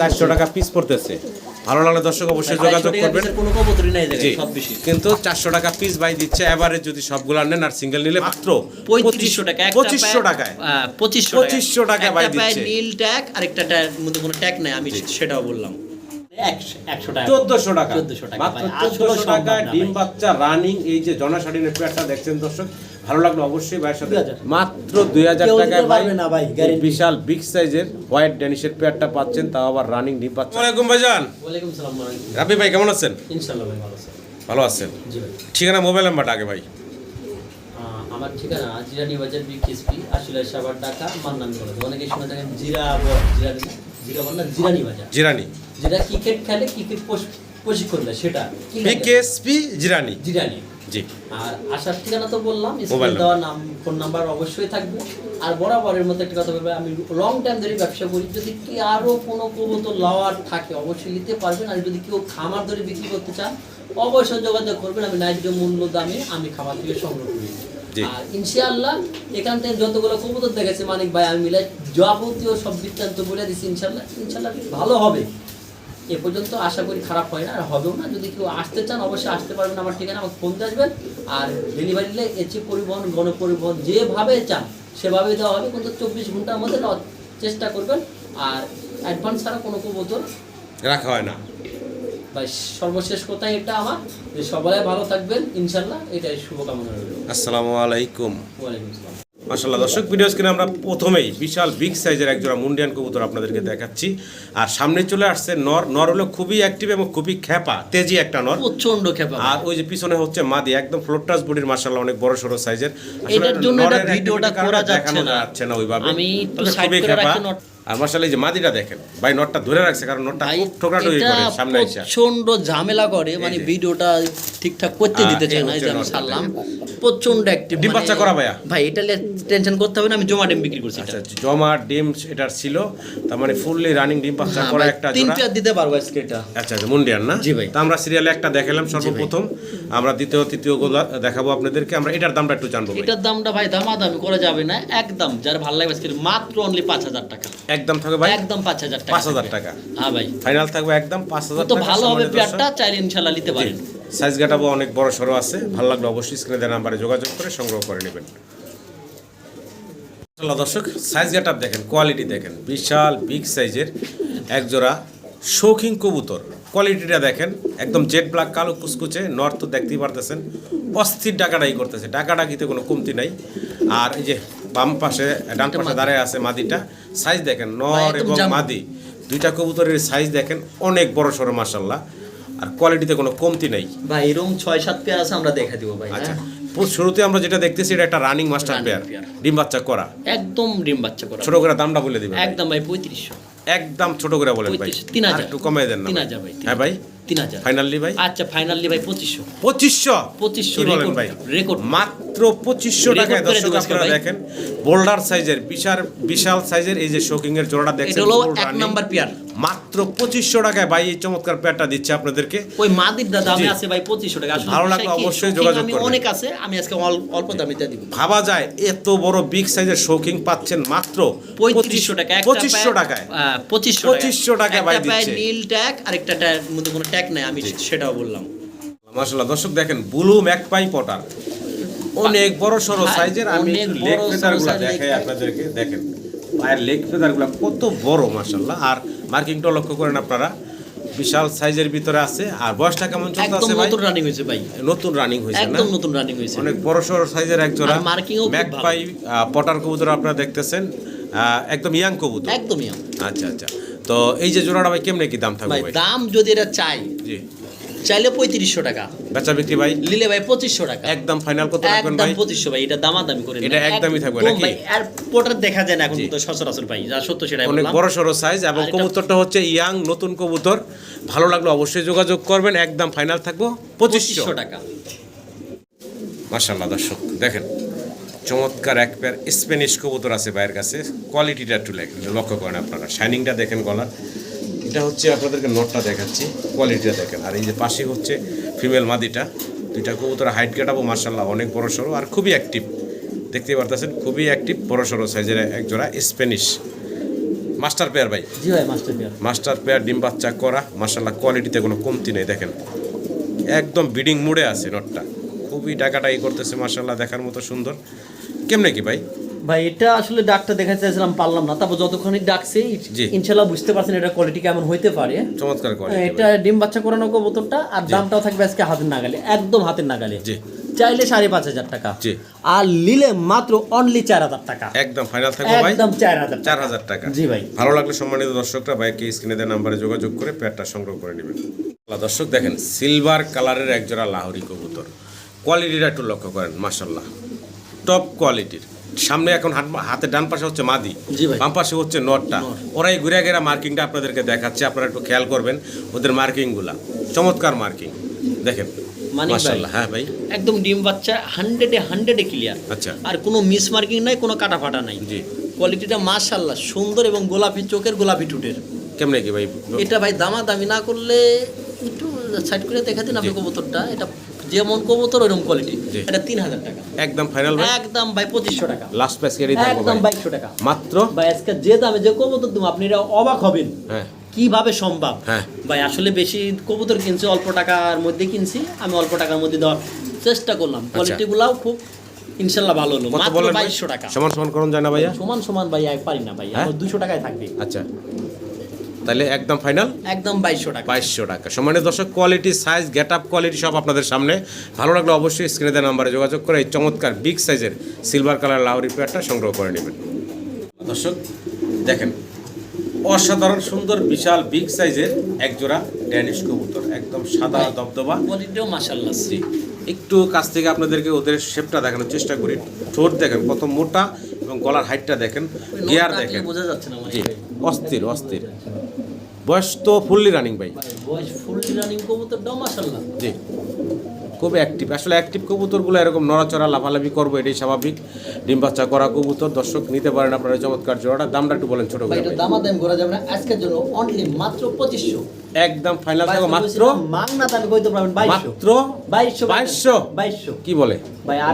চারশো টাকা পিস পড়তেছে। ভালো লাগলে দর্শক অবশ্যই যোগাযোগ করবেন। কিন্তু চারশো টাকা পিস বাই দিচ্ছে এভারেজ যদি সবগুলো নেন আর সিঙ্গেল নিলে মাত্র পঁয়ত্রিশশো টাকা পঁচিশশো টাকায়। পঁচিশশো পঁচিশশো টাকা বাই দিচ্ছে। নীল ট্যাগ আর একটা ট্যাগ মধ্যে কোনো ট্যাগ নাই আমি সেটাও বললাম। চোদ্দশো টাকা। মাত্র চোদ্দশো টাকা ডিম বাচ্চা রানিং এই যে জনা শাড়িনের পেয়ারটা দেখছেন দর্শক ভালো লাগল অবশ্যই ভাইয়ের সাথে। মাত্র দুই হাজার টাকায় ভাই পারবে না ভাই, বিশাল বিগ সাইজের হোয়াইট ড্যানিশের পেয়ারটা পাচ্ছেন তাও আবার রানিং ডিম পাচ্ছেন। ওয়ালাইকুম ভাইজান। ওয়ালাইকুম সালাম ওয়ালাইকুম। রাবি ভাই কেমন আছেন? ইনশাল্লাহ ভাই ভালো আছে। ভালো আছেন? জি ভাই। ঠিকানা মোবাইল নাম্বারটা আগে ভাই। আমার ঠিকানা জিরানি বাজার বিগ কিসপি আসলে সাবার ঢাকা মান্নান কলেজ। অনেকে শুনে থাকেন জিরা জিরা বল না জিরানি বাজার। জিরানি। যেটা ক্রিকেট খেলে ক্রিকেট প্রশিক্ষণ দেয় সেটা? বিকেএসপি জিরানি। জিরানি। জি। আর আসার ঠিকানা তো বললাম স্কুল। দেওয়া নাম ফোন নাম্বার অবশ্যই থাকবে। আর বরাবরের মতো একটা কথা বলব আমি লং টাইম ধরে ব্যবসা করি। যদি কি আরও কোনো লাওয়ার থাকে অবশ্যই নিতে পারবেন। আর যদি কেউ খামার ধরে বিক্রি করতে চান অবশ্যই যোগাযোগ করবেন। আমি ন্যায্য মূল্য দামে আমি খামার থেকে সংগ্রহ করি। আর ইনশাআল্লাহ এখান থেকে যতগুলো কবুতর দেখেছে মানিক ভাই আমি মিলে যাবতীয় সব বৃত্তান্ত বলে দিচ্ছি ভালো হবে। এ পর্যন্ত আশা করি খারাপ হয় না আর হবেও না। যদি কেউ আসতে চান অবশ্যই আসতে পারবেন আমার ঠিকানা আমাকে ফোন দিয়ে আসবেন। আর ডেলিভারি নিলে এচে পরিবহন গণপরিবহন যেভাবে চান সেভাবে দেওয়া হবে। কিন্তু চব্বিশ ঘণ্টার মধ্যে চেষ্টা করবেন। আর অ্যাডভান্স ছাড়া কোনো বোতল রাখা হয় না। বা সর্বশেষ কথাই এটা আমার যে সবাই ভালো থাকবেন ইনশাল্লাহ। এটাই শুভকামনা রইল। আসসালামু আলাইকুম। ওয়ালাইকুম আসসালাম। মাসাল্লাহ দর্শক ভিডিও স্ক্রিনে আমরা প্রথমেই বিশাল বিগ সাইজের একজোড়া মুন্ডিয়ান কবুতর আপনাদেরকে দেখাচ্ছি। আর সামনে চলে আসছে নর নর হলো খুবই অ্যাক্টিভ এবং খুবই খেপা তেজি একটা নর। প্রচণ্ড খেপা আর ওই যে পিছনে হচ্ছে মাদি একদম ফ্লোটাস বডির মাসাল্লাহ অনেক বড় সড়ো সাইজের এটার জন্য এটা ভিডিওটা করা যাচ্ছে না। যাচ্ছে না ওইভাবে। আমি একটু সাইড করে রাখছি রাখি আর এই যে মাদিটা দেখেন ভাই নটটা ধরে রাখছে কারণ নটটা ঠোকরাটো এটা করে সামনে আইসা। প্রচণ্ড ঝামেলা করে মানে ভিডিওটা ঠিকঠাক করতে দিতে চায় না এই যে আমি সারলাম প্রচণ্ড অ্যাক্টিভ ডিম বাচ্চা করা ভাইয়া? ভাই এটা টেনশন করতে হবে না আমি জমা ডিম বিক্রি করছি আচ্ছা জমা ডিম এটার ছিল তার মানে ফুললি রানিং ডিম বাচ্চা হ্যাঁ, করা একটা তিন পেয়ার দিতে পারব আজকে এটা। আচ্ছা আচ্ছা মুন্ডিয়ান না? জি ভাই। তা আমরা সিরিয়ালে একটা দেখালাম সর্বপ্রথম আমরা দ্বিতীয় তৃতীয়গুলো দেখাবো আপনাদেরকে আমরা এটার দামটা একটু জানব এটার দামটা ভাই দামাদামি করা যাবে না একদম যার ভালো লাগবে আজকে মাত্র অনলি পাঁচ হাজার টাকা। একদম থাকবে ভাই? একদম পাঁচ হাজার টাকা 5,000 থাকবে। টাকা। হ্যাঁ ভাই। ফাইনাল থাকবে একদম পাঁচ হাজার তো ভালো হবে পেয়ারটা চাইলে ইনশাল্লাহ নিতে পারেন। সাইজ গাটাবো অনেক বড় সড়ো আছে। ভালো লাগলে অবশ্যই স্ক্রিনে দেওয়া নাম্বারে যোগাযোগ করে সংগ্রহ করে নেবেন। দর্শক সাইজ গাটাপ দেখেন কোয়ালিটি দেখেন। বিশাল বিগ সাইজের এক জোড়া শৌখিন কবুতর। কোয়ালিটিটা দেখেন একদম জেড ব্ল্যাক কালো কুচকুচে নর্থ দেখতেই পারতেছেন। অস্থির ডাকাডাই করতেছে। ডাকাডাকিতে কোনো কমতি নাই। আর এই যে বাম পাশে ডান পাশে। দাঁড়ায় আছে মাদিটা। সাইজ দেখেন নর এবং মাদি। দুইটা কবুতরের সাইজ দেখেন অনেক বড় সড়ো মাসাল্লাহ আর কোয়ালিটিতে কোনো কমতি নাই। ভাই এরকম ছয় সাত পেয়ার আছে আমরা দেখা দিব ভাই আচ্ছা হ্যাঁ? শুরুতে আমরা যেটা দেখতেছি এটা একটা রানিং মাস্টার পেয়ার। ডিম বাচ্চা করা। একদম ডিম বাচ্চা করা। ছোট করে দামটা বলে দিবেন একদম ভাই পঁয়ত্রিশশো। একদম ছোট করে বলেন ভাই। তিন হাজার। একটু কমাই দেন না ভাই। হ্যাঁ ভাই? তিন হাজার। ফাইনালি ভাই? আচ্ছা ফাইনালি ভাই পঁচিশশো। পঁচিশশো? 2500 বলেন ভাই? রেকর্ড মাত্র পঁচিশশো টাকায় দর্শক আপনারা দেখেন বোল্ডার সাইজের বিশাল বিশাল সাইজের এই যে শোকিং এর জোড়াটা full এক নাম্বার পেয়ার মাত্র পঁচিশশো টাকায় ভাই এই চমৎকার পেয়ারটা দিচ্ছে আপনাদেরকে। ওই মাদির দামে। আছে ভাই পঁচিশশো টাকা। ভালো লাগলে অবশ্যই যোগাযোগ করবেন। অনেক আছে আমি আজকে অল্প দামে দিয়ে দিব। ভাবা যায় এত বড় বিগ সাইজের শৌখিং পাচ্ছেন মাত্র পঁয়ত্রিশশো টাকা পঁচিশশো টাকায়। পঁচিশশো পঁচিশশো টাকায় ভাই একটা দিচ্ছে। নীল ট্যাগ আর একটা ট্যাগ মধ্যে কোনো ট্যাগ নাই আমি সেটাও বললাম। মাশাআল্লাহ দর্শক দেখেন ব্লু ম্যাকপাই পটার অনেক বড় সড়ো ভাই, সাইজের আমি লেগ বড় ফেদারগুলা সড়ো size দেখাই আপনাদেরকে দেখেন। পায়ের লেগ ফেদারগুলা কত বড় মাশাআল্লাহ। আর মার্কিংটা লক্ষ্য করেন আপনারা বিশাল সাইজের ভিতরে আছে। আর বয়সটা কেমন চলতে আছে ভাই? নতুন রানিং হয়েছে ভাই। নতুন রানিং হয়েছে না? একদম নতুন রানিং হয়েছে। অনেক বড় সড়ো সাইজের এক জোড়া আর marking ও খুব ম্যাকপাই পটার কবুতর আপনারা দেখতেছেন। একদম ইয়াং কবুতর। একদমই আম। আচ্ছা আচ্ছা। তো এই যে জোড়াটা ভাই কেমনে কি দাম থাকবে ভাই দাম যদি এটা চাই জি। চাইলে পঁয়ত্রিশশো টাকা। বেচা বিক্রি ভাই? লিলে ভাই পঁচিশশো টাকা। একদম ফাইনাল কত রাখবেন ভাই? পঁচিশশো ভাই এটা দামাদামি করে এটা একদমই থাকবে নাকি? আর পোটার দেখা যায় না এখন তো সচরাচর ভাই যা সত্য সেটাই অনেক বড় সড়ো সাইজ এবং কবুতরটা হচ্ছে ইয়াং নতুন কবুতর। ভালো লাগল অবশ্যই যোগাযোগ করবেন একদম ফাইনাল থাকব পঁচিশশো। টাকা। মার্শাল্লাহ দর্শক দেখেন চমৎকার এক পেয়ার স্প্যানিশ কবুতর আছে ভাইয়ের কাছে। কোয়ালিটিটা একটু লক্ষ্য করেন আপনারা। শাইনিংটা দেখেন গলার। এটা হচ্ছে আপনাদেরকে নটটা দেখাচ্ছি কোয়ালিটিটা দেখেন। আর এই যে পাশে হচ্ছে ফিমেল মাদিটা দুইটা কবুতর হাইট কাটাবো মার্শাল্লাহ অনেক বড় সড়ো আর খুবই অ্যাক্টিভ দেখতেই পারতেছেন খুবই অ্যাক্টিভ বড় সড়ো সাইজের এক জোড়া স্প্যানিশ মাস্টার পেয়ার ভাই? জি ভাই মাস্টার পেয়ার মাস্টার পেয়ার ডিম বাচ্চা করা মার্শাল্লাহ কোয়ালিটিতে কোনো কমতি নেই দেখেন। একদম বিডিং মুড়ে আছে নটটা খুবই টাকাটাই করতেছে মার্শাল্লাহ দেখার মতো সুন্দর। কেমনে কি ভাই? ভাই এটা আসলে ডাকটা দেখাতে চাইছিলাম পারলাম না। তারপর যতক্ষণই ডাকছে। ইনশাল্লাহ বুঝতে পারছেন এটা কোয়ালিটি কেমন হইতে পারে। চমৎকার কোয়ালিটি এটা ডিম বাচ্চা করানো কবুতরটা আর দামটাও থাকবে আজকে হাতের নাগালে একদম হাতের নাগালে। জি। চাইলে সাড়ে পাঁচ হাজার টাকা। জি। আর নিলে মাত্র অনলি চার হাজার টাকা। একদম ফাইনাল থাকবে ভাই। একদম চার হাজার চার হাজার টাকা। জি ভাই। ভালো লাগলে সম্মানিত দর্শকরা বাইকে স্ক্রিনে দেওয়া নাম্বারে যোগাযোগ করে পেয়ারটা সংগ্রহ করে নেবেন। দর্শক দেখেন সিলভার কালারের একজোড়া লাহোরি কবুতর। কোয়ালিটিটা একটু লক্ষ্য করেন মাসাল্লাহ টপ কোয়ালিটির সামনে এখন হাত- ডান পাশে হচ্ছে মাদি বাম পাশে হচ্ছে নটটা। ওরাই ঘুরে ঘেরা মার্কিংটা আপনাদেরকে দেখাচ্ছে আপনারা একটু খেয়াল করবেন ওদের মার্কিংগুলা। চমৎকার মার্কিং দেখেন মানিক হ্যাঁ ভাই। একদম ডিম বাচ্চা হান্ড্রেডে হান্ড্রেডে ক্লিয়ার আচ্ছা। আর কোনো মিস মার্কিং নাই কোনো কাটা ফাটা নাই। জি। কোয়ালিটিটা মাশাল্লাহ সুন্দর এবং গোলাপি চোখের গোলাপি টুটের কেমনে কি ভাই? এটা ভাই দামাদামি না করলে একটু সাইড করে দেখা দিন আপনি কবুতরটা এটা যেমন কবুতর ওইরকম কোয়ালিটি এটা তিন হাজার টাকা। একদম ফাইনাল একদম ভাই পঁচিশশো টাকা। লাস্ট থাকব একদম বাইশশো টাকা। মাত্র? ভাই আজকে যে দামে যে কবুতর দেবো আপনি এটা অবাক হবেন। হ্যাঁ। কীভাবে সম্ভব? হ্যাঁ। ভাই আসলে বেশি কবুতর কিনছি অল্প টাকার মধ্যে কিনছি। আমি অল্প টাকার মধ্যে দেওয়ার চেষ্টা করলাম। কোয়ালিটি গুলাও খুব ইনশাল্লাহ ভালো হলো। আচ্ছা। মাত্র? বাইশশো টাকা। সমান সমান করুন যায় না ভাইয়া। সমান সমান ভাই পারি না ভাই। হ্যাঁ? দুশো টাকায় থাকবে। আচ্ছা। তাহলে একদম ফাইনাল? একদম বাইশশো টাকা। বাইশশো টাকা। সম্মানিত দর্শক quality size get up quality সব আপনাদের সামনে। ভালো লাগলে অবশ্যই স্ক্রিনে দেওয়া নাম্বারে যোগাযোগ করে এই চমৎকার বিগ সাইজের সিলভার কালার লাউরি পেয়ারটা সংগ্রহ করে নেবেন। দর্শক দেখেন অসাধারণ সুন্দর বিশাল বিগ সাইজের এক জোড়া ড্যানিশ কবুতর একদম সাদা দবদবা। কোয়ালিটিও মাসাল্লাহ জি একটু কাছ থেকে আপনাদেরকে ওদের শেপটা দেখানোর চেষ্টা করি। ঠোঁট দেখেন কত মোটা এবং গলার হাইটটা দেখেন গিয়ার দেখেন। বোঝা যাচ্ছে না জি। অস্থির অস্থির। বয়স তো ফুললি রানিং ভাই। বয়স রানিং জি। খুব অ্যাক্টিভ আসলে অ্যাক্টিভ কবুতরগুলো এরকম নড়াচড়া লাফালাফি করব এটাই স্বাভাবিক। ডিম বাচ্চা করা কবুতর দর্শক নিতে পারেন আপনারা চমৎকার জোড়াটা। দামটা একটু বলেন ছোটো করে ভাই। দামাদাম করা যাবে না। আজকের জন্য অনলি মাত্র পঁচিশশো। একদম ফাইনাল থাকো মাত্র মাংনা দামে কইতে পারবেন বাইশশো। মাত্র বাইশশো বাইশশো? বাইশশো। কি বলে?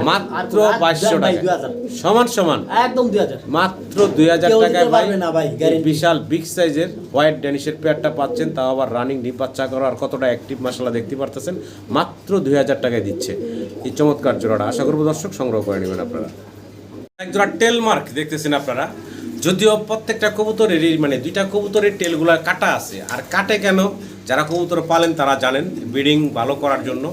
মাত্র আর- আর- বাইশশো ভাই, টাকা। সমান সমান? একদম দুই হাজার। মাত্র দুই হাজার কেউ দিতে টাকায় ভাই। বিশাল বিগ সাইজের হোয়াইট ড্যানিশের পেয়ারটা পাচ্ছেন তাও আবার রানিং ডিম বাচ্চা করা আর কতটা অ্যাক্টিভ মশলা দেখতে পারতেছেন মাত্র দুই হাজার টাকায় দিচ্ছে। এই চমৎকার জোড়াটা আশা করব দর্শক সংগ্রহ করে নেবেন আপনারা। এক জোড়া টেল মার্ক দেখতেছেন আপনারা। যদিও প্রত্যেকটা কবুতরেরই মানে দুইটা কবুতরের টেলগুলা কাটা আছে। আর কাটে কেন? যারা কবুতর পালেন তারা জানেন ব্রিডিং ভালো করার জন্য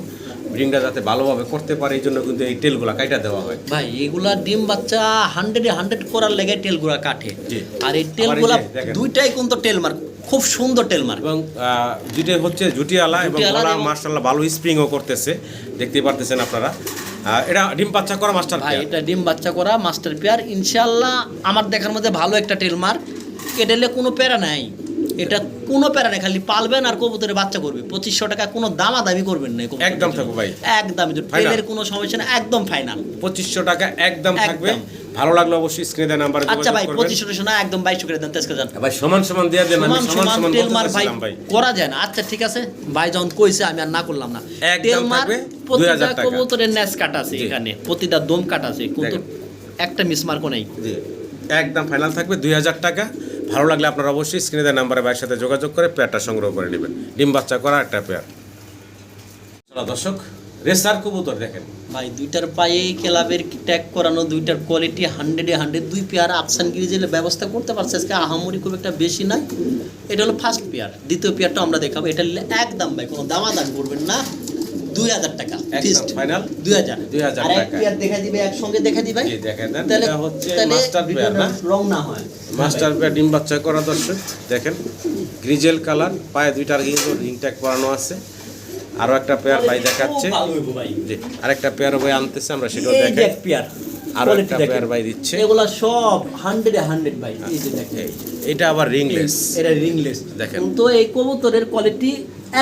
ব্রিডিংটা যাতে ভালোভাবে করতে পারে এই জন্য কিন্তু এই টেলগুলা কাটা দেওয়া হয়। ভাই এগুলা ডিম বাচ্চা হান্ড্রেডে হান্ড্রেড করার লেগে টেলগুলা কাটে। আর এই টেলগুলা দুইটাই কিন্তু টেল মার্ক খুব সুন্দর টেল মার্ক। এবং আহ, দুইটা হচ্ছে জুটিয়ালা এবং মার্শাল্লাহ ভালো স্প্রিংও করতেছে। দেখতে পারতেছেন আপনারা। এটা ডিম বাচ্চা করা মাস্টার ভাই এটা ডিম বাচ্চা করা মাস্টার পেয়ার ইনশাল্লাহ আমার দেখার মধ্যে ভালো একটা টেলমার্ক এটালে কোনো প্যারা নাই। এটা কোনো প্যারা নেই খালি পালবেন আর কবুতরে বাচ্চা করবে। পঁচিশশো টাকা কোনো দামা দামি করবেন না একদম থাকবে ভাই। একদম? টেলের কোনো সমস্যা না একদম ফাইনাল পঁচিশশো টাকা একদম থাকবে। ভালো লাগল অবশ্যই স্ক্রিনে নাম্বার আচ্ছা ভাই পঁচিশশো টাকা না একদম বাইশশো করে দেন তেজকে যান। ভাই সমান সমান দিয়ে দেন আমি সমান সমান সমান সমান তেল মার ভাই করা যায় না। আচ্ছা ঠিক আছে। ভাই যখন কইছে আমি আর না করলাম না। একদম তেল মার প্রতিটা 2000 টাকা। কবুতরের ন্যাস কাট আছে এখানে প্রতিটা দম কাটা আছে কিন্তু। একটা মিসমার্কও নেই। জি। একদম ফাইনাল থাকবে দুই হাজার টাকা। ভালো লাগলে আপনারা অবশ্যই স্ক্রিনে দেওয়া নাম্বারে ভাইয়ের সাথে যোগাযোগ করে পেয়ারটা সংগ্রহ করে নেবেন। ডিম বাচ্চা করা একটা পেয়ার। চলো দর্শক রেসার কবুতর দেখেন। ভাই দুইটার পায়ে ক্লাবের ট্যাগ করানো দুইটার কোয়ালিটি হান্ড্রেডে হান্ড্রেড দুই পেয়ার আফসান গিরিজের ব্যবস্থা করতে পারছে। আজকে আহামরি খুব একটা বেশি নাই। এটা হলো ফার্স্ট পেয়ার দ্বিতীয় পেয়ারটা আমরা দেখাবো। এটা নিলে একদম ভাই কোনো দামাদাম করবেন না। দুই হাজার টাকা। ফিক্সড ফাইনাল দুই হাজার। 2000 আর এক টাকা। পেয়ার দেখা দিবে একসঙ্গে দেখা দিবে। দেখেন দেন। তাহলে হচ্ছে মাস্টার পেয়ার না? রং না হয়। মাস্টার পেয়ার ডিম বাচ্চা করা দর্শক দেখেন। গ্রিজেল কালার পায়ে দুইটার কিন্তু রিং ট্যাগ করানো আছে। আরও একটা পেয়ার ভাই দেখাচ্ছে। জি আরেকটা পেয়ার ভাই আনতেছে আমরা সেটাও দেখাই। পেয়ার আরও একটা পেয়ার ভাই দিচ্ছে। এগুলা সব হান্ড্রেডে হান্ড্রেড ভাই এই যে দেখেন। এটা আবার রিংলেস এটা রিংলেস দেখেন। কিন্তু এই কবুতরের কোয়ালিটি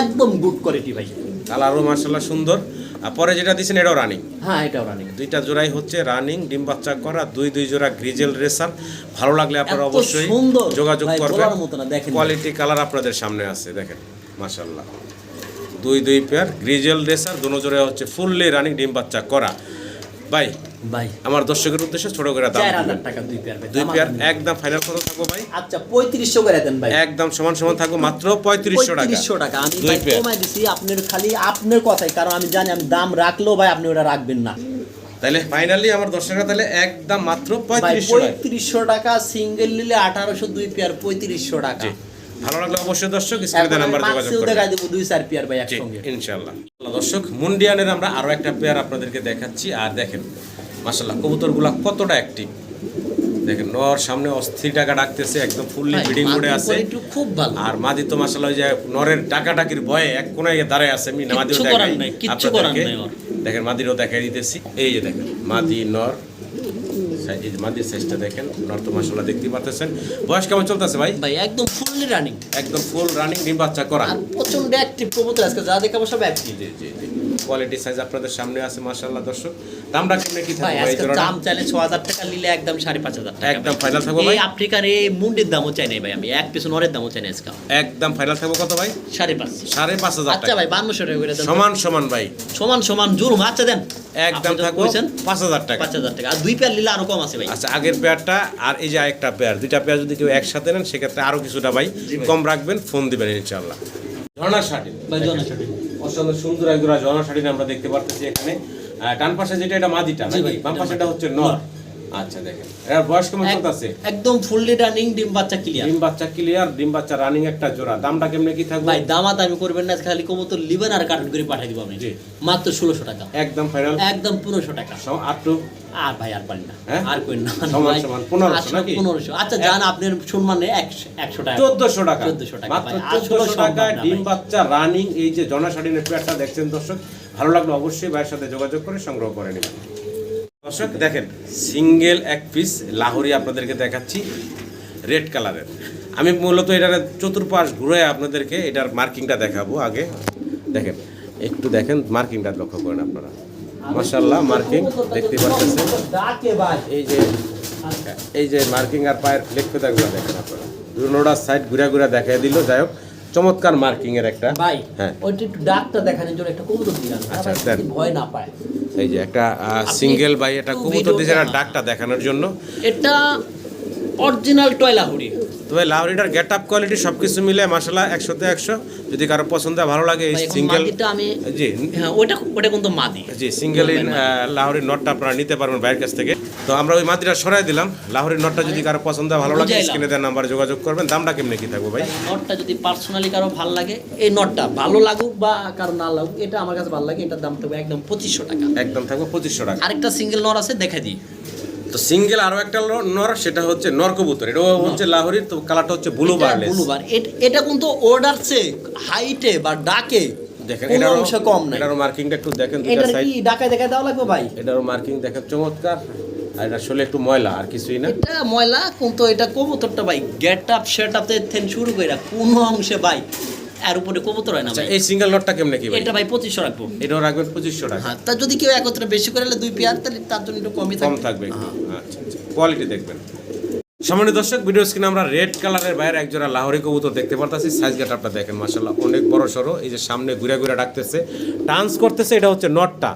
একদম গুড কোয়ালিটি ভাই। কালারও মার্শাল্লাহ সুন্দর। আর পরে যেটা দিচ্ছেন এটাও রানিং হ্যাঁ এটাও রানিং দুইটা জোড়াই হচ্ছে রানিং ডিম বাচ্চা করা দুই দুই জোড়া গ্রিজেল রেসার ভালো লাগলে আপনারা অবশ্যই যোগাযোগ করবেন। কোয়ালিটি কালার আপনাদের সামনে আছে দেখেন। মাশাল্লাহ দুই দুই পেয়ার গ্রিজেল রেসার দুনো জোড়া হচ্ছে ফুললি রানিং ডিম বাচ্চা করা। ভাই ভাই। আমার দর্শকের উদ্দেশ্যে ছোট করে দাম। টাকা দুই পেয়ার দুই পেয়ার একদম ফাইনাল কত থাকব ভাই। আচ্ছা পঁয়ত্রিশশো করে দেন ভাই। একদম সমান সমান থাকব মাত্র পঁয়ত্রিশশো টাকা। পঁয়ত্রিশশো টাকা। আমি দুই ভাই পেয়ার কমাই দিছি আপনার খালি আপনার কথাই কারণ আমি জানি আমি দাম রাখলেও ভাই আপনি ওটা রাখবেন না। তাহলে ফাইনালি আমার দর্শকরা তাহলে একদম মাত্র ভাই পঁয়ত্রিশশো টাকা। পঁয়ত্রিশশো টাকা সিঙ্গেল নিলে আঠারোশো দুই পেয়ার পঁয়ত্রিশশো টাকা। জি। ভালো লাগলে অবশ্যই দর্শক স্ক্রিনে নাম্বার যোগাযোগ করবেন। দেবো দুই চার পেয়ার ভাই একসঙ্গে। দর্শক মুন্ডিয়ানের আমরা আরও একটা পেয়ার আপনাদেরকে দেখাচ্ছি। আর দেখেন কবুতরগুলা কতটা অ্যাক্টিভ দেখেন নর সামনে অস্থির টাকা ডাকতেছে একদম ফুললি ব্রিডিং মোডে আছে। খুব ভালো। আর মাদি তো মাসাল্লাহ ওই যে নরের টাকা টাকির ভয়ে এক কোনায় দাঁড়ায় আছে আমি মাদিও দেখাই করার করার নাই দেখেন মাদিরও দেখাই দিতেছি। এই যে দেখেন মাদি নর এই মাদির সাইজটা দেখেন আপনার তো মাসাল্লাহ দেখতেই পারতেছেন। বয়স কেমন চলতেছে ভাই? ভাই একদম ফুললি রানিং একদম ফুল রানিং ডিম বাচ্চা করা। প্রচণ্ড অ্যাক্টিভ কবুতর আজকে যা দেখাবো সব অ্যাক্টিভ জি জি। কোয়ালিটি সাইজ আপনাদের সামনে আছে মাশাআল্লাহ দর্শক। দামটা কেমনে কি ভাই থাকবে ভাই আজকে জোড়াটা? দাম চাইলে ছ হাজার টাকা নিলে একদম সাড়ে পাঁচ হাজার টাকা একদম ফাইনাল থাকব ভাই? এই আফ্রিকার এই মুন্ডির দামও চাই নাই ভাই আমি। এক পিছু নরের দামও চাই না আজকে একদম ফাইনাল থাকব কত ভাই? সাড়ে পাঁচ। সাড়ে পাঁচ হাজার আচ্ছা ভাই বান্নশো টাকা করে দেন। সমান সমান ভাই। সমান সমান জুলুম। আচ্ছা দেন। একদম থাকব কইছেন পাঁচ হাজার টাকা। পাঁচ হাজার টাকা। আর দুই পেয়ার নিলে আরও কম আছে ভাই। আচ্ছা আগের পেয়ারটা আর এই যে একটা পেয়ার দুইটা পেয়ার যদি কেউ একসাথে নেন সেক্ষেত্রে আরও কিছুটা ভাই কম রাখবেন ফোন দিবেন ইনশাআল্লাহ। ঝর্ণা শাড়ি। ভাই জনশো অসম্ভব সুন্দর এক জোড়া ঝর্ণা আমরা দেখতে পারতেছি এখানে। ডান পাশে যেটা এটা মাদিটা নাকি? বাম পাশেটা হচ্ছে নর। আচ্ছা দেখেন। এর বয়স কেমন চলতেছে? একদম ফুললি রানিং ডিম বাচ্চা ক্লিয়ার ডিম বাচ্চা ক্লিয়ার ডিম বাচ্চা রানিং একটা জোড়া। দামটা কেমনে কি থাকবে? ভাই দামাত আমি করবেন না খালি লিবেন আর কার্টুন করে পাঠিয়ে দিব আপনি। মাত্র ষোলোশো টাকা। একদম ফাইনাল একদম পনেরোশো টাকা। আপ টু আর ভাই আর পারি না। হ্যাঁ? আর কই না। সমান সমান, 1500 নাকি? 1500 আচ্ছা জান আপনার সম্মানে একশো একশো টাকা। চোদ্দশো টাকা। 1400 টাকা মাত্র ভাই, আসলে চোদ্দশো সম্ভব টাকায় না ডিম বাচ্চা রানিং এই যে পেয়ারটা দেখছেন দর্শক ভালো লাগল অবশ্যই ভাইয়ের সাথে যোগাযোগ করে সংগ্রহ করে নেবেন। দর্শক দেখেন সিঙ্গেল এক পিস লাহোরি আপনাদেরকে দেখাচ্ছি রেড কালারের আমি মূলত এটার চতুর্পাশ ঘুরে আপনাদেরকে এটার মার্কিংটা দেখাবো আগে। দেখেন একটু দেখেন মার্কিংটা লক্ষ্য করেন আপনারা। মাশাল্লাহ মার্কিং দেখতে পাচ্ছেন? এই যে এই যে মার্কিং আর পায়ের ফেদাগুলো দেখেন আপনারা। দুনোটা সাইড ঘুরে ঘুরে দেখাই দিল। যাই হোক চমৎকার মার্কিং এর একটা। ভাই হ্যাঁ। ওইটা একটু ডাকটা দেখানোর জন্য একটা কবুতর দিলাম। আচ্ছা ভয় না পায়। এই যে একটা সিঙ্গেল বাই এটা কবুতর দিয়েছে একটা ডাকটা দেখানোর জন্য। এটা অরিজিনাল টয়লা হুড়ি তবে লাউরিটার গেট আপ কোয়ালিটি সব কিছু মিলে মশলা একশোতে একশো। যদি কারও পছন্দ হয়, ভালো লাগে এই সিঙ্গেল আমি জি। হ্যাঁ ওটা ওটা কিন্তু মাদি। জি সিঙ্গেল। লাহোরের নটটা আপনারা নিতে পারবেন বাইরের কাছ থেকে। তো আমরা ওই মাদ্রিটা সরাই দিলাম। লাহোরের নটটা যদি কারও পছন্দ হয়, ভালো লাগে স্ক্রিনে দেওয়ার নাম্বারে যোগাযোগ করবেন। দামটা কেমনে কি থাকবে ভাই? নটটা যদি পার্সোনালি কারও ভালো লাগে এই নটটা ভালো লাগুক বা কারও না লাগুক এটা আমার কাছে ভালো লাগে এটার দাম থাকবে একদম পঁচিশশো টাকা। একদম থাকবে পঁচিশশো টাকা। আরেকটা সিঙ্গেল নর আছে দেখে দিই। তো সিঙ্গেল আরও একটা নর সেটা হচ্ছে নর কবুতর এটাও হচ্ছে লাহোরির তো কালারটা হচ্ছে ব্লু বার্লেস ব্লুবার এটা কিন্তু অর্ডার চে হাইটে বা ডাকে দেখেন এটারও অংশ কম এটারও মার্কিংটা একটু দেখেন দুইটা এটার সাইড কি ডাকায় দেখা দেওয়া লাগবে ভাই? এটারও মার্কিং দেখেন চমৎকার। আর আসলে একটু ময়লা আর কিছুই না? এটা ময়লা কিন্তু এটা কবুতরটা ভাই গেট আপ সেট আপ থেকে শুরু করে কোনো অংশে ভাই এর উপরে কবুতর হয় না আচ্ছা এই সিঙ্গেল নটটা কেমনে কি এটা ভাই পঁচিশশো রাখব। এটাও রাখবেন পঁচিশশো টাকা। হ্যাঁ তা যদি কেউ একত্রে বেশি করে দুই পেয়ার তাহলে তার জন্য একটু কমই কম থাকবে। থাকবে আচ্ছা আচ্ছা কোয়ালিটি দেখবেন। সামান্য দর্শক ভিডিও স্ক্রিনে আমরা রেড কালারের বাইরে একজোড়া লাহোরি কবুতর দেখতে পারতাছি। সাইজ গেট আপটা দেখেন মাসাল্লাহ অনেক বড় সড়ো এই যে সামনে ঘুরে ঘুরে ডাকতেছে। ডান্স করতেছে এটা হচ্ছে নটটা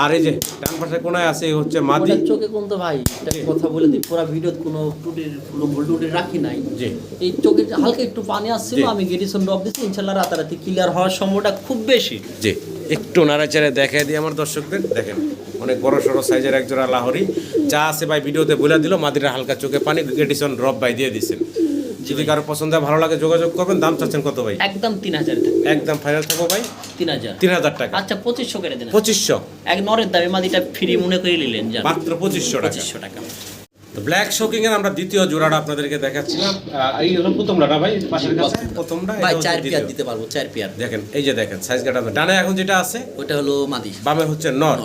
আর এই যে ডান পাশে কোনায় আছে হচ্ছে মাদি। চোখে কোন তো ভাই? একটা কথা বলে দিই পুরো ভিডিও কোনো টুটির ভুল টুটি রাখি নাই। জি। এই চোখে হালকা একটু পানি আসছিল আমি গেডিসন ড্রপ দিচ্ছি ইনশাল্লাহ রাতারাতি ক্লিয়ার হওয়ার সম্ভাবনা খুব বেশি। জি। একটু নাড়াচাড়ে দেখাই দিই আমার দর্শকদের। দেখেন অনেক বড় সড়ো সাইজের একজোড়া লাহোরি। যা আছে ভাই ভিডিওতে বলে দিল মাদিরা হালকা চোখে পানি এডিশন ড্রপ ভাই দিয়ে দিছেন যদি কারও পছন্দ ভালো লাগে যোগাযোগ করবেন। দাম চাচ্ছেন কত ভাই? একদম তিন হাজার একদম ফাইনাল থাকব ভাই? তিন হাজার। তিন হাজার টাকা। আচ্ছা পঁচিশশো করে দেন। পঁচিশশো। এক নরের দামে মাদিটা ফ্রি মনে করে নিলেন জান। মাত্র পঁচিশশো টাকা। পঁচিশশো টাকা। তো ব্ল্যাক শোকিং এর আমরা দ্বিতীয় জোড়াটা আপনাদেরকে দেখাচ্ছিলাম। এই হলো প্রথমটা ভাই? পাশের কাছে? প্রথমটা। ভাই চার। পেয়ার দিতে পারব চার পেয়ার। দেখেন এই যে দেখেন সাইজ কাটা ডানে এখন যেটা আছে ওটা হলো মাদি বামে হচ্ছে নর।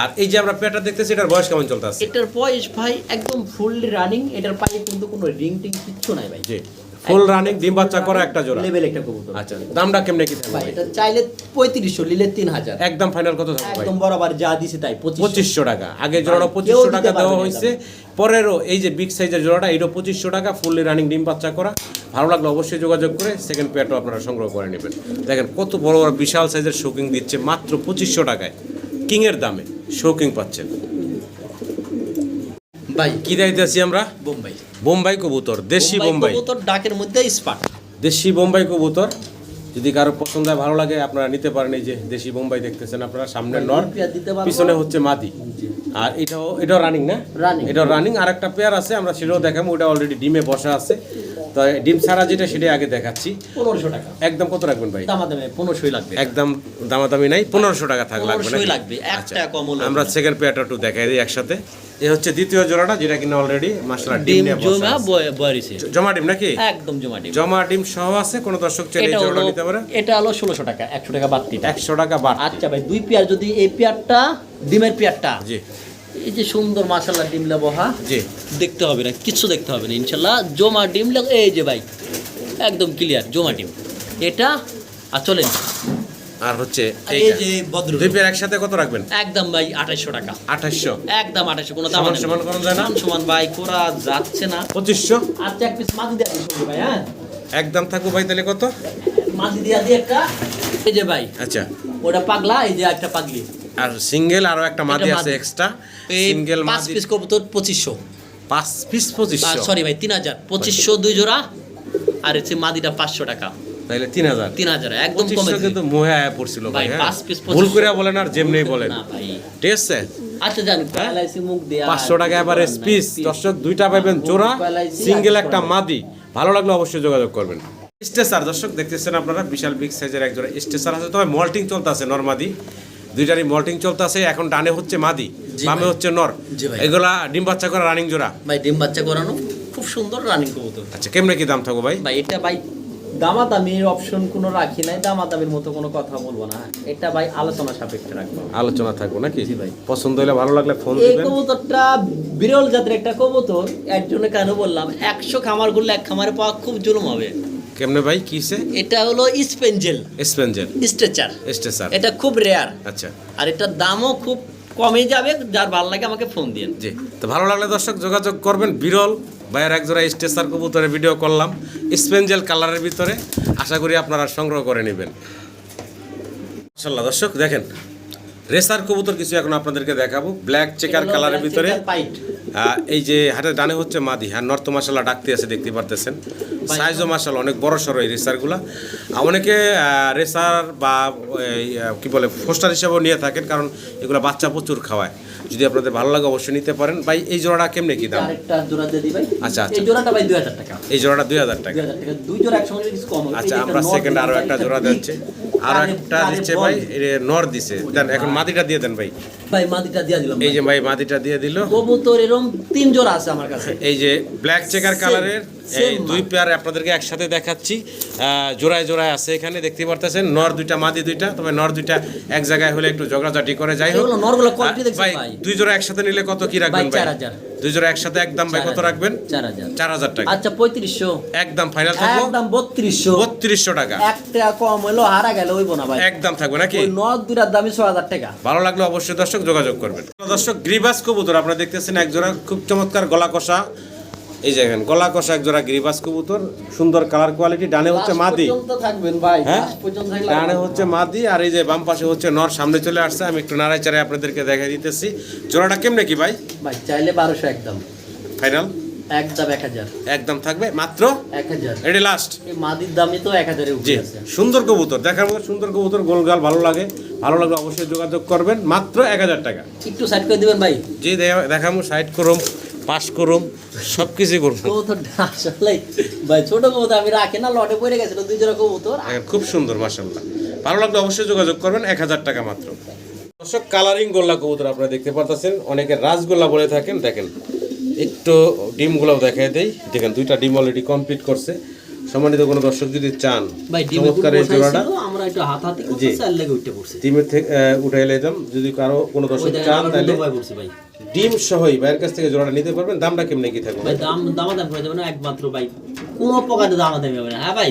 আর এই যে আমরা পেয়ারটা দেখতেছি এটার বয়স কেমন চলতেছে এটার বয়স ভাই একদম ফুললি রানিং এটার পায়ে কিন্তু কোনো রিং টিং কিচ্ছু নাই ভাই। জি ফুল রানিং ডিম বাচ্চা করা একটা জোড়া। লেভেল একটা কবুতর। আচ্ছা দামটা কেমনে কি থাকবে? এটা চাইলে পঁয়ত্রিশশো নিলে তিন হাজার একদম ফাইনাল কত থাকবে একদম বরাবর যা দিছে তাই পঁচিশ পঁচিশশো টাকা। আগে জোড়াটা কেউ পঁচিশশো দিতে টাকা দেওয়া হয়েছে। পরেরও এই যে বিগ সাইজের জোড়াটা এইটা পঁচিশশো টাকা ফুললি রানিং ডিম বাচ্চা করা। ভালো লাগলে অবশ্যই যোগাযোগ করে সেকেন্ড পেয়ারটাও আপনারা সংগ্রহ করে নেবেন। দেখেন কত বড় বড় বিশাল সাইজের শোকিং দিচ্ছে মাত্র পঁচিশশো টাকায়। কিংয়ের দামে? শোকিং পাচ্ছেন। ভাই কি দিতেছি আমরা? বোম্বাই। বোম্বাই কবুতর দেশি বোম্বাই কবুতর ডাকের মধ্যে স্পাট। দেশি বোম্বাই কবুতর যদি কারও পছন্দ হয় ভালো লাগে আপনারা নিতে পারেন এই যে দেশি বোম্বাই দেখতেছেন আপনারা সামনে নর। পিছনে হচ্ছে মাদি। আর এটাও এটাও রানিং না। এটাও রানিং আর একটা পেয়ার আছে আমরা সেটাও দেখাবো ওটা অলরেডি ডিমে বসা আছে। তো ডিম ছাড়া যেটা সেটাই আগে দেখাচ্ছি। পনেরোশো টাকা। একদম কত রাখবেন ভাই? পনেরোশোই লাগবে। একদম দামাদামি নাই পনেরোশো টাকা থাক লাগবে লাগবে, আচ্ছা। আমরা সেকেন্ড পেয়ারটা একটু দেখাই দিই একসাথে। এ হচ্ছে দ্বিতীয় জোড়াটা যেটা কিনা অলরেডি মাসলা ডিম জমা। বয়ারিছে। জমা ডিম নাকি? একদম জমা ডিম। জমা ডিম সহ আছে কোন দর্শক চাইলে হলো নিতে পারে। এটা হলো ষোলোশো টাকা একশো টাকা বাড়তিটা একশো টাকা বাট আচ্ছা ভাই দুই পেয়ার যদি এই পেয়ারটা ডিমের পেয়ারটা জি। এই যে সুন্দর মাশাল্লাহ ডিমলা বহা জি। দেখতে হবে না কিছু দেখতে হবে না ইনশাল্লাহ জমা ডিম লাগ- এই যে ভাই একদম ক্লিয়ার জমা ডিম। এটা আর চলেন। আর হচ্ছে এই যে ভদ্র দুই একসাথে কত রাখবেন? একদম ভাই আঠাইশশো টাকা। আঠাশশো একদম আঠাইশো কোনো দাম সমান নেই। সমান করা যায় না? সমান ভাই কোরা যাচ্ছে না। পঁচিশশো। আচ্ছা এক পিস মাদি দিয়ে দিই ভাই হ্যাঁ? একদম থাকব ভাই তাহলে কত? মাদি দিয়া দিয়ে একটা এই যে ভাই আচ্ছা। ওটা পাগলা এই যে একটা পাগলি। আর সিঙ্গেল আরও একটা মাদি আছে এক্সট্রা সিঙ্গেল পাঁচ পিস কবুতর পঁচিশশো। পাঁচ পিস পঁচিশশো? সরি ভাই তিন হাজার। পঁচিশশো দুই জোড়া আর হচ্ছে মাদিটা পাঁচশো টাকা। তাহলে তিন হাজার। তিন হাজার একদম কমে পঁচিশশো কিন্তু মুহে আয়া পড়ছিল ভাই হ্যাঁ? পাঁচ piece ভুল করে বলেন আর যেমনি বলেন। না ভাই। ঠিক আছে? আচ্ছা জান এলআইসি মুখ দেয়া। পাঁচশো টাকা এবারে পিস দর্শক দুইটা পাবেন জোড়া সিঙ্গেল একটা মাদি। ভালো লাগলে অবশ্যই যোগাযোগ করবেন। স্টেসার দর্শক দেখতেছেন আপনারা বিশাল বিগ সাইজের এক জোড়া স্টেসার আছে। তবে মল্টিং চলতে আছে নরমাদি দুইটারই মল্টিং চলতেছে এখন ডানে হচ্ছে মাদি বামে হচ্ছে নর। এগুলা ডিম বাচ্চা করা রানিং জোড়া। ভাই ডিম বাচ্চা করানো খুব সুন্দর রানিং কবুতর। আচ্ছা কেমনে কি দাম থাকব ভাই? ভাই এটা ভাই দামাদামির অপশন কোনো রাখি নাই দামাদামির মতো কোনো কথা বলব না। এটা ভাই আলোচনা সাপেক্ষে রাখব। আলোচনা থাকব নাকি? জি ভাই। পছন্দ হলে ভালো লাগলে ফোন এই দিবেন। কবুতরটা বিরল জাতের একটা কবুতর এর জন্য কেন বললাম একশো খামার করলে এক খামারে পাওয়া খুব জুলুম হবে। কেমনে ভাই কিসে এটা হলো স্পেঞ্জেল। স্পেঞ্জেল। স্ট্রেচার। স্ট্রেচার। এটা খুব রেয়ার আচ্ছা। আর এটার দামও খুব কমে যাবে যার ভালো লাগে আমাকে ফোন দিন জি। তো ভালো লাগলে দর্শক যোগাযোগ করবেন বিরল ভাইয়ের এক জোড়া স্টেসার কবুতরে ভিডিও করলাম। স্পেঞ্জেল কালারের ভিতরে আশা করি আপনারা সংগ্রহ করে নেবেন। মাশাল্লাহ দর্শক দেখেন রেসার কবুতর কিছু এখন আপনাদেরকে দেখাবো। ব্ল্যাক চেকার কালারের ভিতরে। এই যে হাটের ডানে হচ্ছে মাদি হ্যাঁ নর্থ মাসালা ডাকতে আছে দেখতে পারতেছেন। সাইজও মাসাল অনেক বড় সড়ো এই রেসারগুলো। অনেকে রেসার বা কি বলে ফোস্টার হিসাবেও নিয়ে থাকেন কারণ এগুলো বাচ্চা প্রচুর খাওয়ায়। যদি আপনাদের ভালো লাগে অবশ্যই নিতে পারেন। ভাই এই জোড়াটা কেমনে কি দাম? আরেকটা জোড়া দিয়ে দিই ভাই। আচ্ছা, আচ্ছা। এই জোড়াটা ভাই দুই হাজার টাকা। এই জোড়াটা দুই হাজার টাকা। দুই হাজার টাকা। দুই জোড়া একসঙ্গে কিছু কম আচ্ছা আমরা সেকেন্ড আরও একটা জোড়া দিচ্ছি। আরও একটা দিচ্ছে ভাই নর্থ নর দিছে। দেন এখন মাদিটা দিয়ে দেন ভাই। ভাই মাদিটা দিয়ে দিলাম এই যে ভাই। মাদিটা দিয়ে দিল। কবুতর এরকম তিন জোড়া আছে আমার কাছে। এই যে ব্ল্যাক চেকার কালারের এই দুই পেয়ার আপনাদেরকে একসাথে দেখাচ্ছি। জোড়ায় জোড়ায় আছে এখানে দেখতে পারতেছেন নর দুইটা মাদি দুইটা। তবে নর দুইটা এক জায়গায় হলে একটু ঝগড়াঝাটি করে যাই হোক। নরগুলো আহ, দেখছেন ভাই? দুই জোড়া একসাথে নিলে কত কি রাখবেন ভাই, ভাই? 4000 দুই জোড়া একসাথে একদম ভাই কত রাখবেন? চার হাজার। চার হাজার টাকা। আচ্ছা পঁয়ত্রিশশো। একদম ফাইনাল থাকব? একদম বত্রিশশো। বত্রিশশো টাকা। একটা কম হলো হারা গেল না ভাই। একদম থাকবে নাকি? ওই নদ দুটার দামই ছ হাজার টাকা। ভালো লাগলে অবশ্যই দর্শক যোগাযোগ করবেন। দর্শক গ্রিবাস কবুতর আপনারা দেখতেছেন এক জোড়া খুব চমৎকার গলা কষা। এই দেখেন গলা কষা এক জোড়া গ্রিবাস কবুতর সুন্দর কালার কোয়ালিটি ডানে হচ্ছে মাদি। হ্যাঁ? ডানে হচ্ছে মাদি আর এই যে বাম পাশে হচ্ছে নর সামনে চলে আসছে। আমি একটু নাড়াই চাড়াই আপনাদেরকে দেখাই দিতেছি। জোড়াটা কেমনে কি ভাই? ভাই চাইলে বারোশো একদম। ফাইনাল একদম এক হাজার। একদম থাকবে। মাত্র? এক হাজার। এটি লাস্ট মাদির দামই তো এক হাজারের জি। সুন্দর কবুতর। দেখার মতো সুন্দর কবুতর গোলগাল ভালো লাগে। ভালো লাগলে অবশ্যই যোগাযোগ করবেন। মাত্র এক হাজার টাকা। একটু সাইড করে দিবেন ভাই। জি দেখামু সাইড করুম পাস করুম সব কিছুই করব কবুতর আসলে ভাই ছোট কবুতর আমি রাখি না লটে পড়ে গেছিল দুই জোড়া কবুতর। খুব সুন্দর মাসাল্লাহ ভালো লাগলে অবশ্যই যোগাযোগ করবেন এক হাজার টাকা মাত্র। দর্শক কালারিং গোল্লা কবুতর আপনারা দেখতে পারতেছেন। অনেকে রাজগোল্লা বলে থাকেন দেখেন। একটু ডিমগুলোও দেখাই দেই। দেখেন দুইটা ডিম অলরেডি কমপ্লিট করছে। সম্মানিত কোনো দর্শক যদি চান চমৎকার এই জোড়াটা। আমরা একটু হাত হাতি জি। ডিমের থেকে উঠাই উঠে এলে যাম যদি কারও কোনো দর্শক চান তাহলে ভাই পড়ছি ভাই। ডিম সহই বাইরের কাছ থেকে জোড়াটা নিতে পারবেন। দামটা কেমনে কি থাকবে? ভাই দাম দামা দাম করে দেবেন একমাত্র ভাই। কোনো প্রকার দাম দামি হবে না। হ্যাঁ ভাই?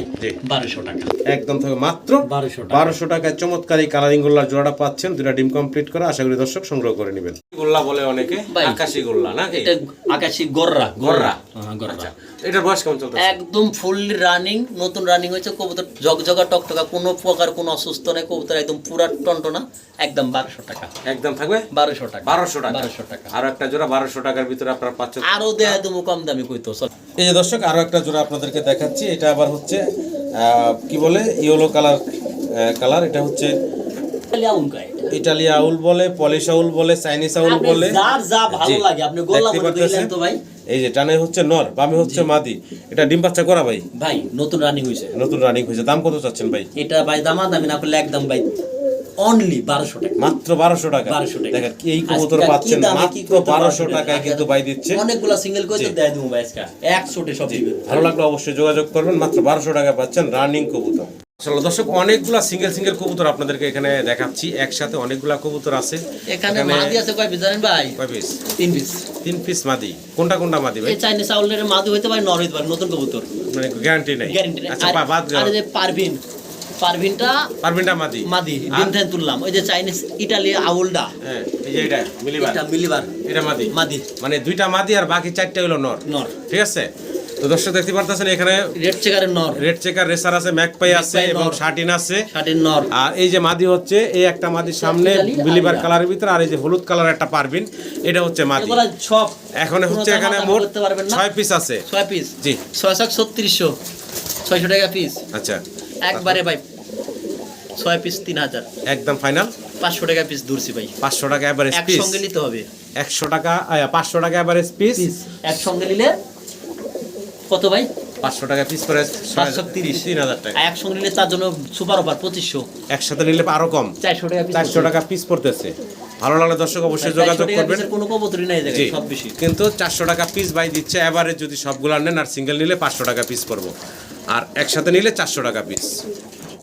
বারোশো টাকা। একদম থাকবে। মাত্র বারোশো টাকা। বারোশো টাকায় চমৎকার এই কালারিং গোল্লার জোড়াটা পাচ্ছেন। দুটা ডিম কমপ্লিট করা। আশা করি দর্শক সংগ্রহ করে নেবেন। গোল্লা বলে অনেকে আকাশি গোল্লা না এটা আকাশি গররা। গররা? হ্যাঁ, গররা। আচ্ছা এটার বয়স কেমন চলতেছে? একদম ফুললি রানিং নতুন রানিং হয়েছে। কবুতর জগজগা টকটকা কোনো প্রকার কোনো অসুস্থ নেই। কবুতর একদম পুরা টনটনা একদম বারোশো টাকা। একদম থাকবে? বারোশো টাকা। বারোশো টাকা। বারোশো টাকা। আরও একটা জোড়া বারোশো টাকার ভিতরে আপনার পাচ্ছেন। আরও দেয় তুমি কম দামি কইতো চল। এই যে দর্শক আরও একটা জোড়া আপনাদেরকে দেখাচ্ছি এটা আবার হচ্ছে কি বলে ইয়েলো কালার কালার এটা হচ্ছে ইটালিয়া আউল বলে পলিশ আউল বলে চাইনিজ আউল বলে। এই যে টানে হচ্ছে নর বামে হচ্ছে মাদি। এটা ডিম বাচ্চা করা ভাই? ভাই নতুন রানিং হয়েছে নতুন রানিং হয়েছে দাম কত চাচ্ছেন ভাই? এটা ভাই দামা দামি না করলে একদম ভাই অনলি বারোশো টাকা। মাত্র বারোশো টাকা। 1200 টাকা। দেখেন এই কবুতর পাচ্ছেন মাত্র বারোশো টাকায় কিন্তু ভাই দিচ্ছে। অনেকগুলো সিঙ্গেল করে তো দেয় দেবো আজকে। একশোটে সব ভালো লাগলে অবশ্যই যোগাযোগ করবেন। মাত্র বারোশো টাকা পাচ্ছেন রানিং কবুতর। আসলে দর্শক অনেকগুলা সিঙ্গেল সিঙ্গেল কবুতর আপনাদেরকে এখানে দেখাচ্ছি। একসাথে অনেকগুলা কবুতর আছে। এখানে মাদি আছে কয় পিস জানেন ভাই? কয় পিস? তিন পিস। তিন পিস মাদি। কোনটা কোনটা মাদি ভাই? এই চাইনিজ আউলের মাদি হইতে পারে নর হইতে পারে নতুন কবুতর। মানে গ্যারান্টি নেই। গ্যারান্টি আচ্ছা বাদ আর যে পারভিন। পারভিনটা পারবিনটা মাদি। মাদি ঠ্যান তুললাম। ওই যে চাইনিজ ইটালি আউলটা হ্যাঁ এই যে এটা মিলিবার। এটা মিলিবার। এটা মাদি। মাদি। মানে দুইটা মাদি আর বাকি চারটা হলো নর। নর। ঠিক আছে? তো দর্শক দেখতে পারতেছেন এখানে রেড চেকারের নর। রেড চেকার রেসার আছে ম্যাকপাই আছে এবং নর। শার্টিন আছে। শার্টের নর। আর এই যে মাদি হচ্ছে এই একটা মাদির সামনে বিলিবার কালারের ভিতরে আর এই যে হলুদ কালার একটা পারবিন এটা হচ্ছে মাদি। সব এখন হচ্ছে এখানে মোট। ছয় পিস আছে। ছয় পিস জি। ছয় সাত ছত্রিশশো ছয়শো টাকা পিস আচ্ছা। একবারে ভাই ছয় পিস তিন হাজার। একদম ফাইনাল পাঁচশো টাকা পিস দূরছি ভাই। পাঁচশো টাকা এভারেজ পিস একসঙ্গে নিতে হবে। একশো টাকা পাঁচশো টাকা এভারেজ পিস পিস একসঙ্গে নিলে কত ভাই? পাঁচশো টাকা পিস করে পাঁচশো তিরিশ। তিন হাজার টাকা। একসঙ্গে নিলে তার জন্য সুপার অফার পঁচিশশো। একসাথে নিলে আরও কম? চারশো টাকা চারশো টাকা পিস পড়তেছে। ভালো লাগলে দর্শক অবশ্যই যোগাযোগ করবেন। কোনো কবুতরই নাই সব বেশি। কিন্তু চারশো টাকা পিস বাই দিচ্ছে এবারে যদি সবগুলো নেন আর সিঙ্গেল নিলে পাঁচশো টাকা পিস পড়ব। আর একসাথে নিলে চারশো টাকা পিস